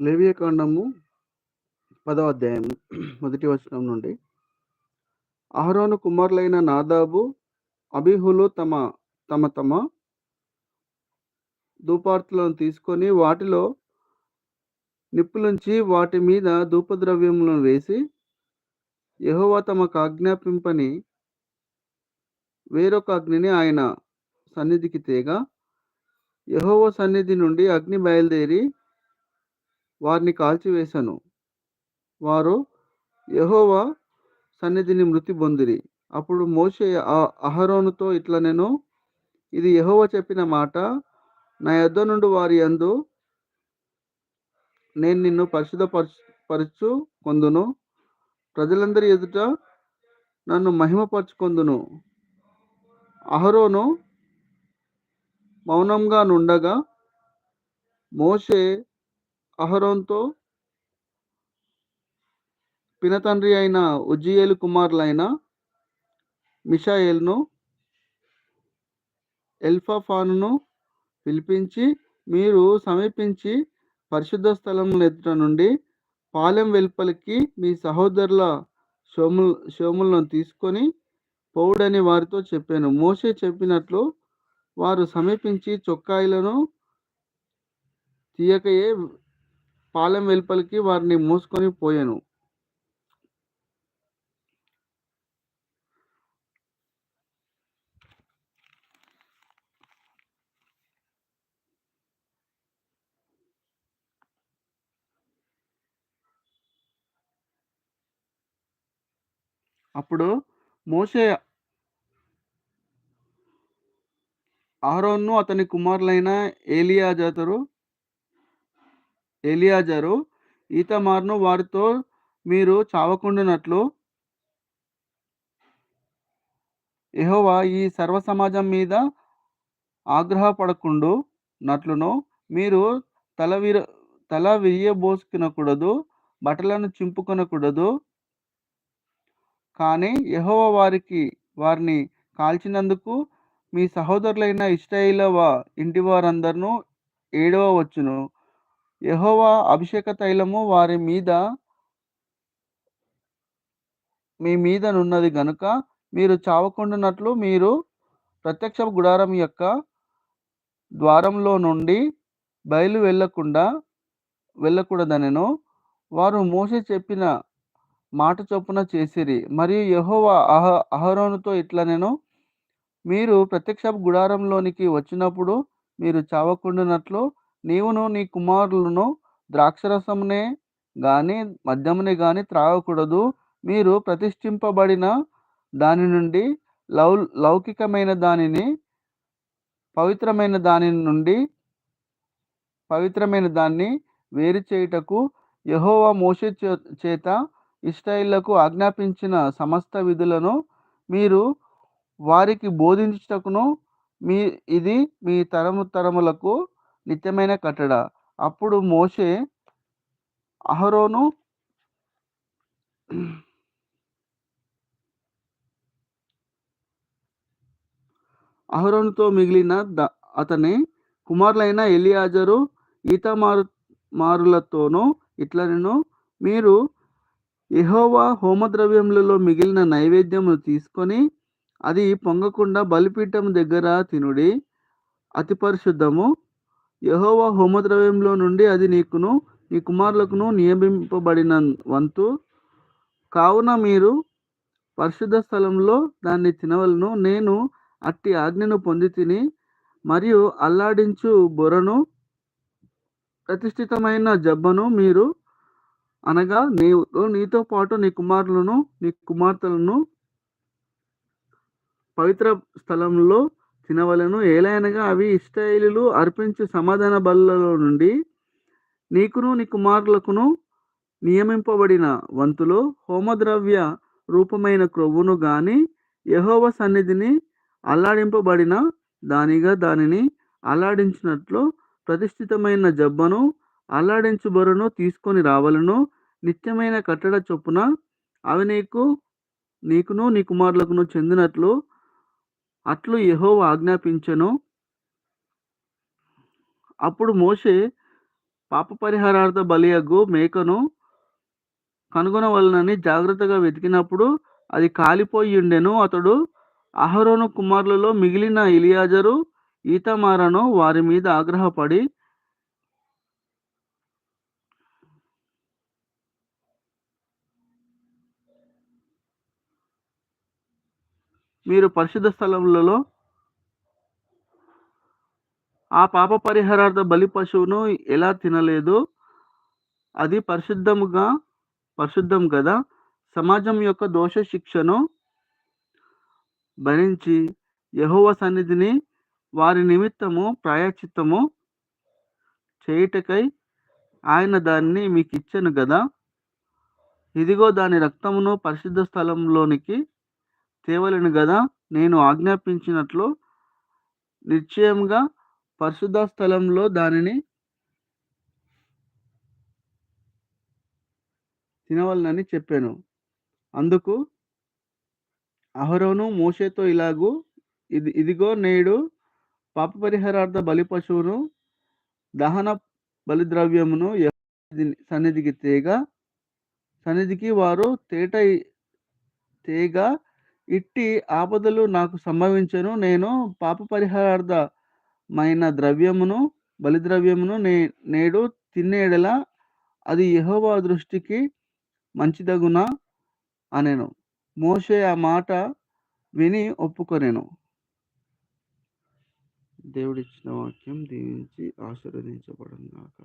లేవియకాండము పదవ అధ్యాయం మొదటి వచనం నుండి. అహరోను కుమారులైన నాదాబు అభిహులు తమ తమ తమ ధూపార్తులను తీసుకొని వాటిలో నిప్పులుంచి వాటి మీద ధూపద్రవ్యములను వేసి యహోవా తమకు ఆజ్ఞాపింపని వేరొక అగ్నిని ఆయన సన్నిధికి తేగా యహోవ సన్నిధి నుండి అగ్ని బయలుదేరి వారిని కాల్చివేశాను. వారు యహోవా సన్నిధిని మృతి పొందిరి. అప్పుడు మోషే అహరోనుతో ఇట్లా నేను ఇది యహోవ చెప్పిన మాట నా యొద్ద నుండి వారి యందు నేను నిన్ను పరిశుద్ధపరచు పరచు కొందును. ప్రజలందరి ఎదుట నన్ను మహిమపరచుకొందును. అహరోను మౌనంగా నుండగా మోషే అహరోన్తో పినతండ్రి అయిన ఉజ్జియేలు కుమారులైన మిషాయేల్ను ఎల్ఫాఫానును పిలిపించి మీరు సమీపించి పరిశుద్ధ స్థలం ఎదుట నుండి పాలెం వెలుపలికి మీ సహోదరుల షోము సోములను తీసుకొని పోవుడని వారితో చెప్పాను. మోషే చెప్పినట్లు వారు సమీపించి చొక్కాయిలను తీయకయే పాలెం వెలుపలికి వారిని మూసుకొని పోయాను. అప్పుడు మోషే అహరోన్ను అతని కుమారులైన ఏలియా జాతరు ఎలియాజరు ఈతమార్ను వారితో మీరు చావకుండునట్లు ఎహోవా ఈ సర్వ సమాజం మీద ఆగ్రహపడకుండు నట్లును మీరు తల విర తల విరియబోసుకునకూడదు బట్టలను చింపుకొనకూడదు. కానీ యహోవ వారికి వారిని కాల్చినందుకు మీ సహోదరులైన ఇష్టైలవ ఇంటి వారందరూ ఏడవ వచ్చును యహోవా అభిషేక తైలము వారి మీద మీ మీద నున్నది గనుక మీరు చావకుండునట్లు మీరు ప్రత్యక్ష గుడారం యొక్క ద్వారంలో నుండి బయలు వెళ్ళకుండా వెళ్ళకూడదనెను. వారు మోషే చెప్పిన మాట చొప్పున చేసిరి. మరియు యహోవా అహ అహరోనుతో ఇట్లా నేను మీరు ప్రత్యక్ష గుడారంలోనికి వచ్చినప్పుడు మీరు చావకుండునట్లు నీవును నీ కుమారులను ద్రాక్షరసమునే గాని మద్యమునే గాని త్రాగకూడదు. మీరు ప్రతిష్ఠింపబడిన దాని నుండి లౌ లౌకికమైన దానిని పవిత్రమైన దాని నుండి పవిత్రమైన దాన్ని వేరు చేయుటకు యహోవా మోషే చే- చేత ఇశ్రాయేళ్ళకు ఆజ్ఞాపించిన సమస్త విధులను మీరు వారికి బోధించుటకును మీ ఇది మీ తరము తరములకు నిత్యమైన కట్టడ. అప్పుడు మోషే అహరోను అహరోనుతో మిగిలిన ద అతని కుమారులైన ఎలియాజరు ఈతమారు మారులతోనూ ఇట్లనెను మీరు యెహోవా హోమద్రవ్యములలో మిగిలిన నైవేద్యమును తీసుకొని అది పొంగకుండా బలిపీఠం దగ్గర తినుడి అతి పరిశుద్ధము యెహోవా హోమద్రవ్యంలో నుండి అది నీకును నీ కుమారులకును నియమింపబడిన వంతు కావున మీరు పరిశుద్ధ స్థలంలో దాన్ని తినవలను. నేను అట్టి ఆజ్ఞను పొంది తిని మరియు అల్లాడించు బొరను ప్రతిష్ఠితమైన జబ్బను మీరు అనగా నీవు నీతో పాటు నీ కుమారులను నీ కుమార్తెలను పవిత్ర స్థలంలో తినవలను ఏలైనగా అవి ఇస్రాయేలీలు అర్పించు సమాధాన బలలో నుండి నీకును నీ కుమారులకును నియమింపబడిన వంతులో హోమద్రవ్య రూపమైన క్రొవ్వును గాని యహోవ సన్నిధిని అల్లాడింపబడిన దానిగా దానిని అల్లాడించినట్లు ప్రతిష్ఠితమైన జబ్బను అల్లాడించుబరును తీసుకొని రావలను. నిత్యమైన కట్టడ చొప్పున అవి నీకు నీకును నీ కుమారులకును చెందినట్లు అట్లు యెహోవా ఆజ్ఞాపించెను. అప్పుడు మోషే పాప పరిహారార్థ బలియగ్గు మేకను కనుగొనవలనని జాగ్రత్తగా వెతికినప్పుడు అది కాలిపోయి ఉండెను అతడు అహరోను కుమారులలో మిగిలిన ఇలియాజరు ఈతమారను వారి మీద ఆగ్రహపడి మీరు పరిశుద్ధ స్థలములలో ఆ పాప పరిహారార్థ బలి పశువును ఎలా తినలేదు? అది పరిశుద్ధముగా పరిశుద్ధం కదా సమాజం యొక్క దోష శిక్షను భరించి యహోవ సన్నిధిని వారి నిమిత్తము ప్రాయచిత్తము చేయుటకై ఆయన దాన్ని మీకు ఇచ్చాను కదా ఇదిగో దాని రక్తమును పరిశుద్ధ స్థలంలోనికి తేవలను కదా నేను ఆజ్ఞాపించినట్లు నిశ్చయంగా పరిశుద్ధ స్థలంలో దానిని తినవలనని చెప్పాను. అందుకు అహరోను మోషేతో ఇలాగూ ఇది ఇదిగో నేడు పాప పరిహారార్థ బలి పశువును దహన బలిద్రవ్యమును సన్నిధికి తేగా సన్నిధికి వారు తేట తేగా ఇట్టి ఆపదలు నాకు సంభవించను. నేను పాప పరిహారార్థమైన ద్రవ్యమును బలిద్రవ్యమును నే నేడు తినేడల అది యహోవా దృష్టికి మంచిదగున అనెను. మోషే ఆ మాట విని ఒప్పుకొనేను. దేవుడిచ్చిన వాక్యం దీవించి ఆశీర్వదించబడుగాక